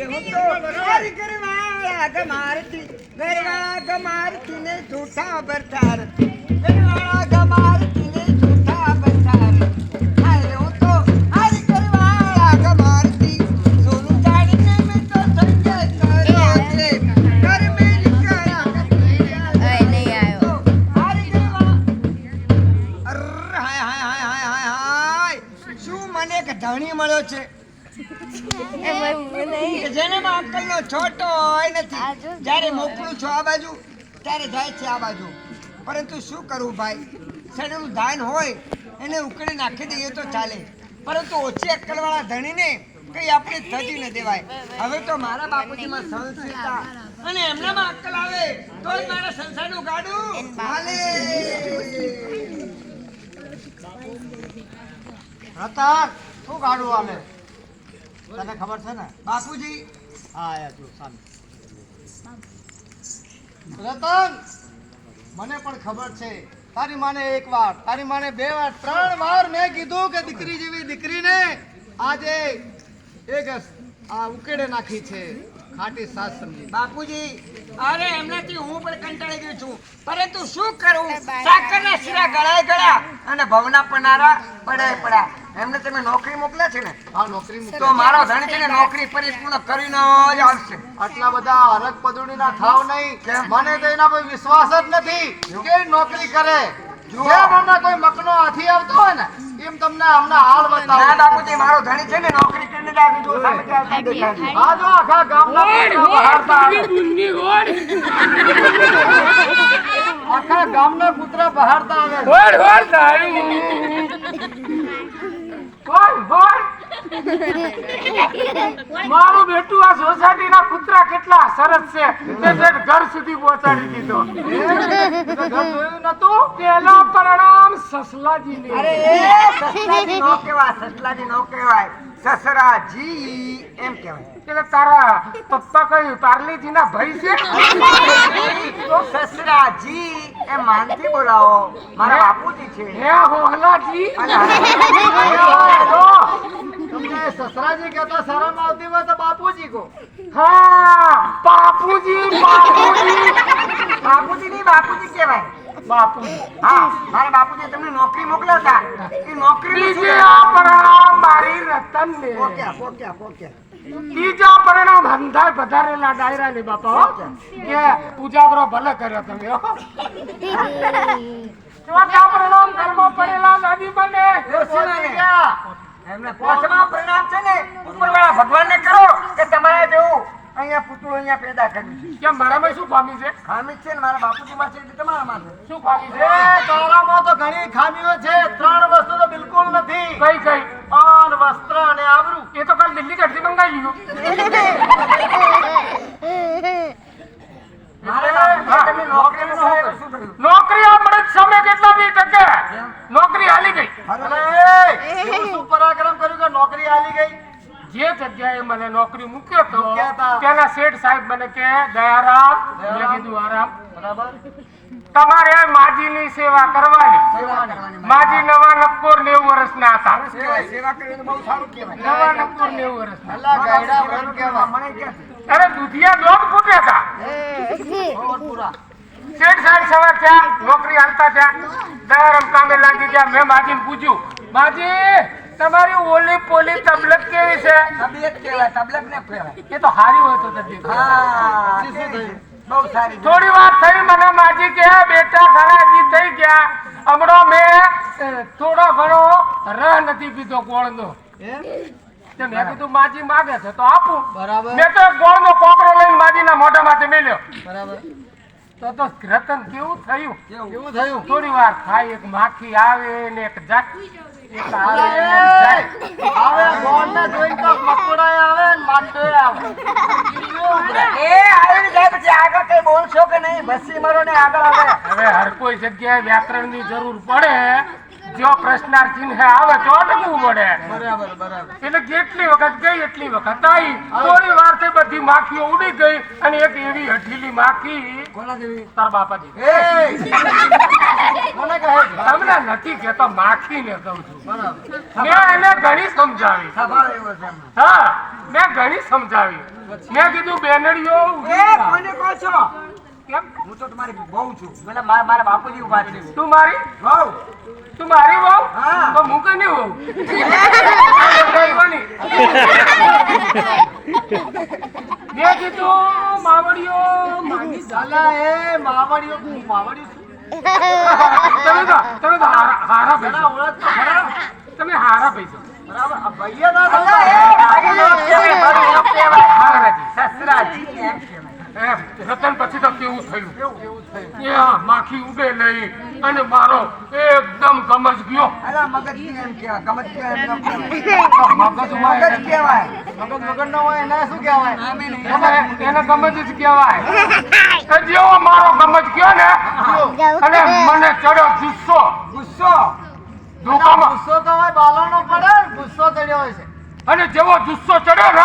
હાય રે હું તો હરી ગરવાળા ગમારતી ગરવા ગમારતી ને જૂઠા બરતાર ગરવાળા ગમારતી ને જૂઠા બરતાર હાય હું તો હરી ગરવાળા ગમારતી સોનું જાણીને મેં તો સંજય કર્યો છે. ઘર મેં કરા અય નહીં આવ્યો. હરી ગરવા અર હાય હાય હાય હાય હાય હાય. શું મને એક ધણી મળ્યો છે? શું કરવું ભાઈ? ઉકળી નાખી દઈએ તો ચાલે. પરંતુ ઓછી અક્કલવાળા ધણીને કઈ આપણે થતી ન દેવાય. હવે તો મારા બાપુજીમાં સંસ્કૃતા અને એમનામાં અક્કલ આવે તો જ મારા સંસારનું ગાડું હાલે શું ગાડું આલે તને ખબર છે ને? બાપુજી! હા આયા તું સામે. રતન, મને પણ ખબર છે. તારી માને એક વાર તારી માને બે વાર ત્રણ વાર મેં કીધું કે દીકરી જેવી દીકરીને આજે એક આ ઉકેડે નાખી છે. ખાટી સાસ સમજી. બાપુજી અરે એમનાથી હું પણ કંટાળી ગયો છું. પરંતુ શું કરું? સાકરના શીરા ગળાય ગળા અને ભવના પનારા પડાય. પડા એમને તમે નોકરી મોકલ્યા છે ને? હા નોકરી તો મારો ધણ છે ને નોકરી પરિપૂર્ણ કરીને જ આવશે. આટલા બધા હરક પદુડીના થાવ નહીં? મને તો એના પર વિશ્વાસ જ નથી કે નોકરી કરે. જેમ હમણાં કોઈ મકનો હાથી આવતો હોય ને એમ તમને હમણાં હાલ ના બાપુજી મારો ધણી છે ને નોકરી કરીને જ જો સામે ત્યાં આ જો આખા ગામના બહારતા આખા ગામના કૂતરા બહારતા આવે. મારું બેટું આ સોસાયટીના કૂતરા કેટલા સરસ છે. તે ઘર સુધી પહોંચાડી દીધો. નતું પેલા પ્રણામ સસલાજીને અરે સસલાજી નો કહેવાય સસલાજી નો કહેવાય. સસરાજી એમ કહેવાય. એટલે તારા પપ્પા કયું પાર્લીજીના ભાઈ છે? તો સસરાજી એ માનથી બોલાવો. મારા બાપુજી છે. હે હોહલાજી તમને સસરાજી કહેતા શરમ આવતી હોય તો બાપુજી કો હા બાપુજી બાપુજી. બાપુજી નહીં બાપુજી કહેવાય. બાપુજી હા મારા બાપુજી તમને નોકરી મોકલાતા એ નોકરી બીજે આ પ્રણામ મારી રતનને પોક્યા પોક્યા પોક્યા. ત્રીજા પરિણામ હંધાય પધારેલા ડાયરા ને બાપા કે પૂજાગરો ભલે કર્યો તમે ચોથા પરિણામ ઘરમાં પડેલા નદી બને એમને પાંચમા પરિણામ છે ને ઉપરવાળા જેવું અહીંયા પેદા કરી છે. કેમ મારામાં શું ખામી છે? ખામી છે ને મારા બાપુજીમાં છે એટલે તમારામાં છે શું ખામી છે? એ તારામાં તો ઘણી ખામીઓ છે. ત્રણ વસ્તુ તો બિલકુલ નથી. કઈ કઈ? અન્ન વસ્ત્ર અને આબરૂ. એ તો કાલ દિલ્હી કટથી મંગાવી લીધું. મારે તો શું કર્યું નોકરી આ મળે સમય કેટલા દી ટકે નોકરી હાલી ગઈ અરે એવું શું પરાક્રમ કર્યું કે નોકરી આલી ગઈ જે જગ્યાએ મને નોકરી મૂક્યો તો પેલા તેના શેઠ સાહેબ મને કે દયારામ. મેં કીધું આરામ. બરાબર. તમારે માજીની સેવા કરવાની. સેવા કરવાની. માજી નવા નક્કોર નેવું વર્ષના હતા. સરસ કહેવાય. સેવા કરવી તો બહુ સારું કહેવાય. નવા નક્કોર નેવું ક્યાંથી? અરે દુધિયા દોઢ ફૂટે હતા શેઠ સાહેબ સવાર થયા નોકરી હાલતા થયા. દયારામ કામે લાગી ગયા. મેં માજીને પૂછ્યું માજી તમારી ઓલી પોલી તબલક કેવી છે? તબલક કહેવાય તબલક ને કહેવાય. એ તો હારી હોય તો તબિયત હા પછી શું થયું? બહુ સારી થોડી વાત થઈ મને માજી કે બેટા ઘણા જી થઈ ગયા. હમણાં મેં થોડો ઘણો રહ નથી પીધો ગોળનો. એમ? મેં કીધું માજી માગે છે તો આપું. બરાબર. મેં તો ગોળનો કોકરો લઈને માજીના મોઢામાંથી મેલ્યો. બરાબર. તો તો રતન કેવું થયું? કેવું થયું? થોડી વાર થાય એક માખી આવે ને એક જાત આવે અરે, ને ગોળને તો આવે ને જાય પછી આગળ કઈ બોલશો કે નહીં ભસી મરો ને આગળ આવે. હવે હર કોઈ જગ્યાએ વ્યાકરણની જરૂર પડે. જો પ્રશ્નાર્થ ચિહ્ન આવે તો અટકવું પડે. બરાબર બરાબર. એટલે જેટલી વખત ગઈ એટલી વખત આવી. થોડી વારથી બધી માખીઓ ઉડી ગઈ અને એક એવી હઠીલી માખી કોના જેવી? તાર બાપાજી. તમને નથી કેતો માખી ને કહું છું. મેં એને ઘણી સમજાવી. હા મેં ઘણી સમજાવી. મેં કીધું બેનડીઓ કહો છો? કેમ? હું તો તમારી બહુ છું. પેલા મારા મારા બાપુજી ઊભા છે. તું મારી? બહુ. તું મારી વહુ હા. તો હું કને વહુ મેં કીધું માવડીઓ જા. અલા એ માવડીઓ માવડી છું. તમે તો તમે તો હારા હારા પૈસા તમે હારા પૈસા બરાબર. ભાઈએ ના અલા, એ થતા. ભાઈ એમ કહેવાય, ભાઈ એમ કહેવાય. હારાજી સસરાજી એમ કહેવાય. એમ રતન પછી તો કેવું થયું એવું થયું. ત્યાં માખી ઉડે નહીં. અને મારો એકદમ ગમજ ગયો. અલા, એમ. મગજ મગજ. હોય એને શું કહેવાય? એને એને ગમજ જ કહેવાય. જેવો મારો ગમજ ગયો ને અને મને ચડ્યો ગુસ્સો. ગુસ્સો? ધોકામાં. ગુસ્સો તો હોય બાલાનો પડે ગુસ્સો ચડ્યો હોય છે. અને જેવો જુસ્સો ચડ્યો ને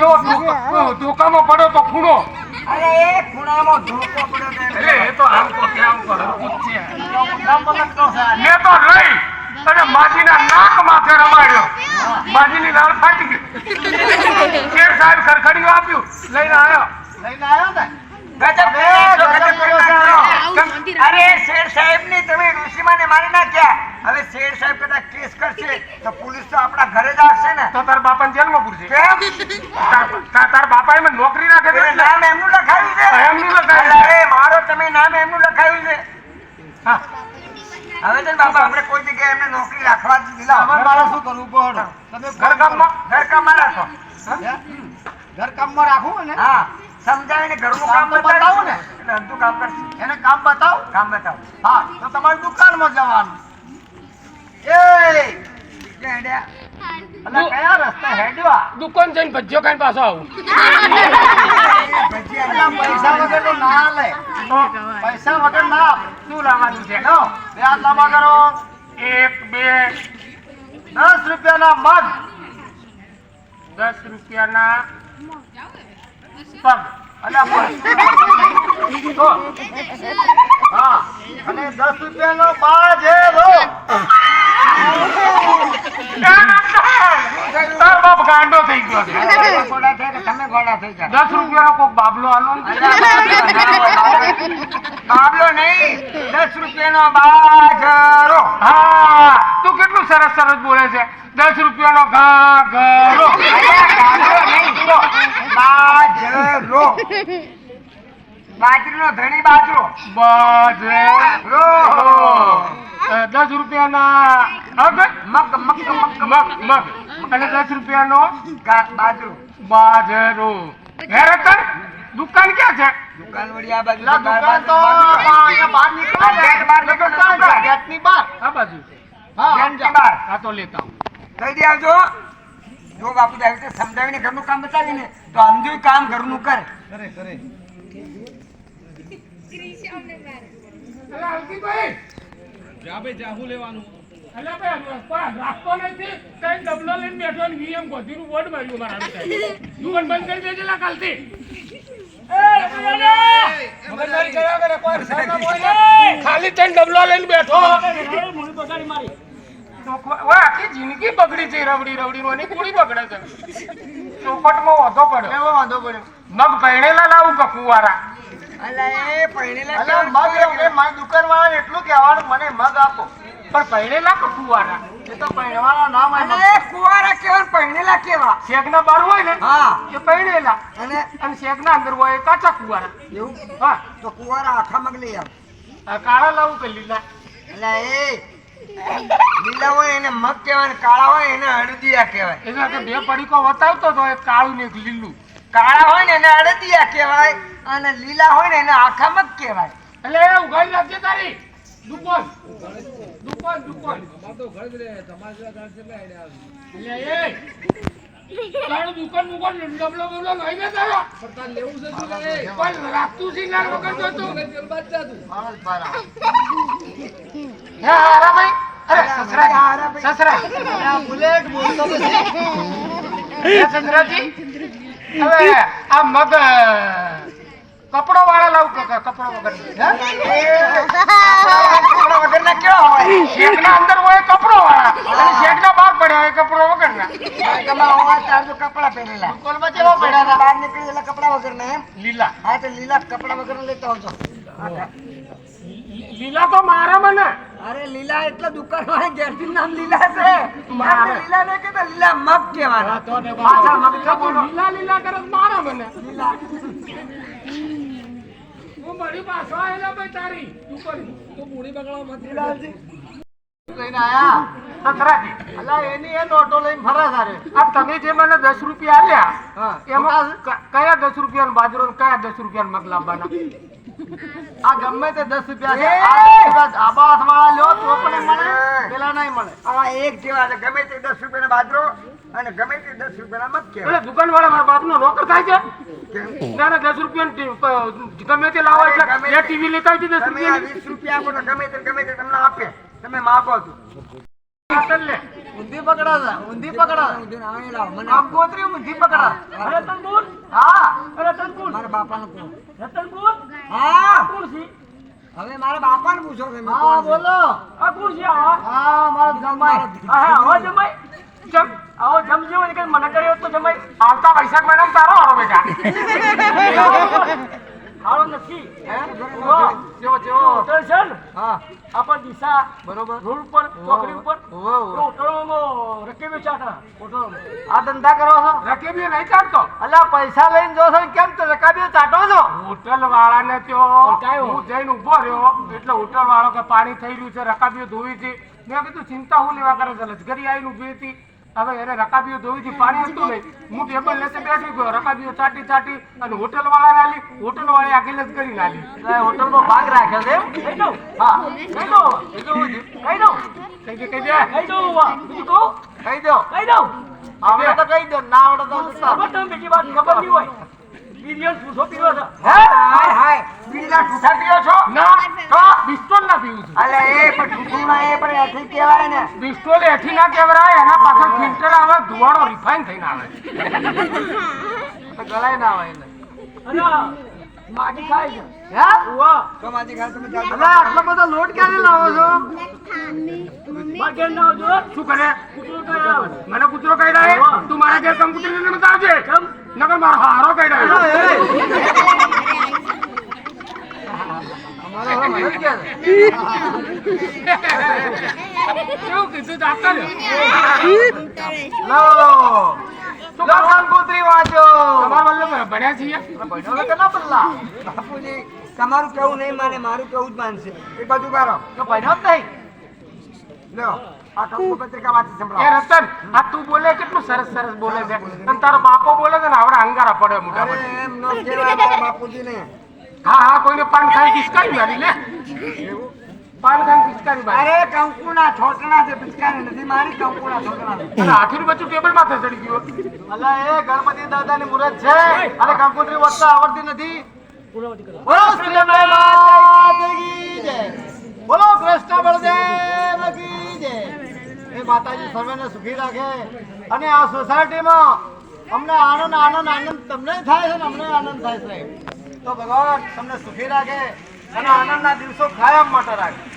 એવો ધોકામાં પડ્યો તો ખૂણો. અરે એ ખૂણામાં ધોકો પડ્યો છે. એ તો આમ તો કેમ કરો છે. ઊંધા છે. મે તો લઈ અને માજીના નાક માથે રમાડ્યો. માજીની લાળ ફાટી ગઈ. શેર સાહેબ ખરખડીયું આપ્યું. લઈને આવ્યો લઈને આવ્યો ને? ગજબ ગજબ કર્યો અરે શેર સાહેબની તમે ઋષિમાને મારી નાખ્યા હવે શેઠ સાહેબ કદાચ કેસ કરશે તો પોલીસ તો આપણા ઘરે જ આવશે ને. તો તાર બાપાને જેલમાં પૂરશે. કેમ? તાર તાર- બાપા એમ નોકરી ના કરી નામ એમનું લખાયું છે. એમનું લખાયું છે. અરે મારો તમે નામ એમનું લખાયું છે. હા. હવે તો બાપા આપણે કોઈ જગ્યાએ એમને નોકરી રાખવા જ દીધા. હવે મારે શું કરવું? પડે તમે ઘર કામમાં? ઘર કામમાં રાખો. હે? ઘર કામમાં ને હા. સમજાવીને ઘરનું કામ બતાવો ને. એટલે અડધું કામ કરશું એને કામ બતાવો? કામ બતાવો. હા તો તમારી દુકાનમાં જવાનું એ ક્યાં હેડ્યા? અલા કયા રસ્તે હેડ્યો આ? દુકાન જઈને ભજીયો ખાઈને પાછો આવું. ભજીયા પૈસા વગર ના લે. પૈસા વગર ના શું લાવવાનું છે? બે લાંબા કરો. એક બે દસ રૂપિયાના મગ દસ રૂપિયાના પગ હા અને દસ રૂપિયાનો બાજેરો તાર નહીં, દસ રૂપિયાનો બાજરો. હા, તું કેટલું સરસ સરસ બોલે છે? દસ રૂપિયાનો ઘાઘરો. બાજરો. બાજરીનો ધણી બાજરો. બાજરો. દસ રૂપિયાના હગ મગ મગ મગ મગ મગ અને દસ રૂપિયાનો બાજરો દુકાન ક્યાં છે દુકાન વળી આ બાજુ દુકાન તો બાજુ બાજુ. અહીંયા બહાર નીકળો ગેટ બહાર નીકળો તો આગળ. બહાર આ બાજુ હા ગેટની બહાર આ તો લેતા. કહી દે આવજો જો બાપુ આવી રીતે સમજાવીને ઘરનું કામ બતાવીને તો અંધુય કામ ઘરનું કરે કરે કરે અલા, અલા, ભાઈ, પણ રાખતો નથી. કઈ ડબલો લઈને બેઠો ને વીએમ ગોધી નું બોર્ડ માર્યું મારા દુકાન બંધ કરી દેજે લા કાલથી. ખાલી તને ડબલો લઈને બેઠો. આખી જિંદગી બગડી છે રવડી રવડી વાની પૂરી બગડે છે. ચોખટમાં વધો પડ્યો. વાંધો પડ્યો? મગ ભણેલા લાવું કકુવારા. કુવારા અલા પહેરેલા મગ એ મારી દુકાન એટલું કહેવાનું મને મગ આપો. પણ પૈણેલા કે કુવારા? એ તો પહેરવાના નામ અને કુવારા કેવા પહેરેલા કેવા? શેકના બાર હોય ને હા. એ પૈણેલા અને? અને શેકના અંદર હોય કાચા કુવારા. એવું? હા. તો કુવારા આખા મગ લઈ આવ. કાળા લાવું કે લીલા? એટલે એ લીલા હોય એને મગ કહેવાય કાળા હોય એને અડદિયા કહેવાય. એના તો બે પડીકો વતાવતો તો એક કાળું ને એક લીલું. કાળા હોય ને એને અડદિયા કહેવાય અને લીલા હોય ને એને આખા મગ કહેવાય. એટલે એ ઉઘાડી નાખજે તારી. દુકાન. દુકાન દુકાન. એટલે એ. તારું દુકાન મુકાન ડબલો બબલો નહીં ને તારો. પણ રાખતું સિંગાર વગર તો તું. માણસ બારા. હે હારા ભાઈ અરે સસરા સસરા આ બોલતો નથી સસરાજી? હવે આ મગ કપડો વાળા લાવ કે કપડો વગર ના કેવા હોય? શેકના અંદર હોય કપડો વાળા. અને શેકના બહાર પડ્યા હોય કપડો વગર ના કપડા પહેરેલા. કેવા પડ્યા? હતા? બહાર નીકળી એટલે કપડા વગર ના એમ? લીલા. હા તો લીલા કપડા વગર લેતો આવજો. લીલા તો મારા મને. અરે લીલા એટલે દુકાન વાળી ગેરજી નામ લીલા છે. મારે. લીલા ને કે લીલા મગ કેવાના તો ને પાછા મગ બોલો. લીલા લીલા કરે મારા મને. લીલા. હું મારી પાછો આવેલો ભાઈ તારી. તું કરી તું બુડી બગડવા મત લીલાજી. લઈને આયા. અલા એની એ નોટો લઈને ફરે સારે આ તમે જે મને દસ રૂપિયા આલ્યા એમાં કયા દસ રૂપિયા બાજરો કયા દસ રૂપિયા મગ લાવવાના? આ ગમે તે દસ રૂપિયા છે આબા હાથવાળા લ્યો તો પણ મળે પેલા નહીં મળે. આ એક જેવા છે ગમે તે દસ રૂપિયાનો બાજરો અને ગમે તે દસ રૂપિયાના મગ એટલે દુકાન વાળા મારા બાપનો નોકર થાય છે? ના ના દસ રૂપિયા ગમે તે લાવો એટલે એ ટીવી લેતા હોય છે દસ રૂપિયા વીસ રૂપિયા આપો ગમે તે ગમે તે તમને આપે. તમે માગો છો. ઊંધી પકડા ઊંધી પકડા. મને આમ આપો. ઊંધી પકડા? અરે તંબુર હા. અરે તનકુલ મારા બાપાને કહો હા. હવે મારા બાપાને પૂછો તમે હા કોણ છે? બોલો. આ કોણ છે? આ? હા મારો જમાઈ. હા આવો જમાઈ. જમ આવો જમજો ને કે મને કર્યો તો જમાઈ. આવતા વૈશાખ મેડમ તારો આવો બેટા. હારો નથી? જેવો જેવો હોટલ છે ને હા. આપણ દિશા બરોબર. રોડ ઉપર ચોકડી ઉપર ઓહો. રકેબી ચાટા આ ધંધા કરો છો? રકેબી નહીં ચાટતો. અલ્યા પૈસા લઈને જો છો કેમ તો રકાબીઓ ચાટો છો? હોટલ વાળાને ત્યો? હું જઈને ઊભો રહ્યો એટલે હોટલ વાળો કે પાણી થઈ રહ્યું છે રકાબીઓ ધોવી છે મેં કીધું ચિંતા હું લેવા કરે છે? લશ્કરી આવીને ઊભી હતી. હવે એને રકાબીઓ ધોવી હતી પાણી હતું નહીં. હું ટેબલ લેતે બેઠી ગયો રકાબીઓ ચાટી ચાટી અને હોટલ વાળા આલી હોટલ વાળાએ આખી લશ્કરી આલી એટલે હોટલમાં ભાગ રાખ્યો છે? કઈ દઉં? હા. કઈ દઉં? કઈ દઉં? કઈ દે કઈ દે કઈ દઉં. બીજું કહું? કહી દો કઈ દઉં? આવડે તો કહી દો ના આવડે તો બીજી વાત ખબર નહીં હોય. બિલિયન ઠૂઠો પીવો છો? હાય હાય. બિલિયન ઠૂઠા પીવો છો? ના. તો બિસ્ટોલ ના પીવું છું. અલે એ પણ ઠૂઠુંના એ પણ એથી કહેવાય ને. બિસ્ટોલ એઠી ના કહેવાય એના પાછળ ફિલ્ટર આવે ધુવાડો રિફાઈન થઈને આવે તો ગળાય ના આવે એટલે માજી ખાય છે. હે? ઉવા. તો માજી ખાય તમે ચાલો અલા, આટલો બધો લોટ ક્યારે લાવો છો? માર ઘેર ના આવજો શું કરે? કૂતરો કઈ મને કૂતરો કહી રહ્યા તું મારા ઘેર કમ્પ્યુટર ને બતાવજે આવજે. નકર મારો હારો કઈ કેવું કીધું તો આપતા લો લો વાંચો. તમારા વલ્લભ ભણ્યા છીએ? ભણ્યો કેટલા બદલા બાપુજી તમારું કેવું નહીં માને મારું કેવું જ માનશે. એ બધું કરો તો ભણ્યો જ નહીં. લ્યો. એ રતન આ તું બોલે કેટલું સરસ સરસ બોલે છે. અને તારો બાપો બોલે છે ને આવડે અંગારા પડે મોટા એમ નો કહેવાય બાપુજીને. હા હા કોઈને પાન ખાઈ લે. પાન ખાઈ અરે કંકુના છોટણા છે નથી મારી કંકુના છોટણા અને બચ્ચું ટેબલ માથે ચડી ગયું અલા એ ગણપતિ દાદાની મુરત છે. અને કંકોત્રી વાંચતા આવડતી નથી. બોલો શ્રી માતા કી જય. બોલો કૃષ્ણ બળદેવ. માતાજી સર્વેને સુખી રાખે. અને આ સોસાયટીમાં અમને આનંદ આનંદ આનંદ તમને થાય છે ને અમને આનંદ થાય છે. તો ભગવાન તમને સુખી રાખે અને આનંદના દિવસો કાયમ માટે રાખે.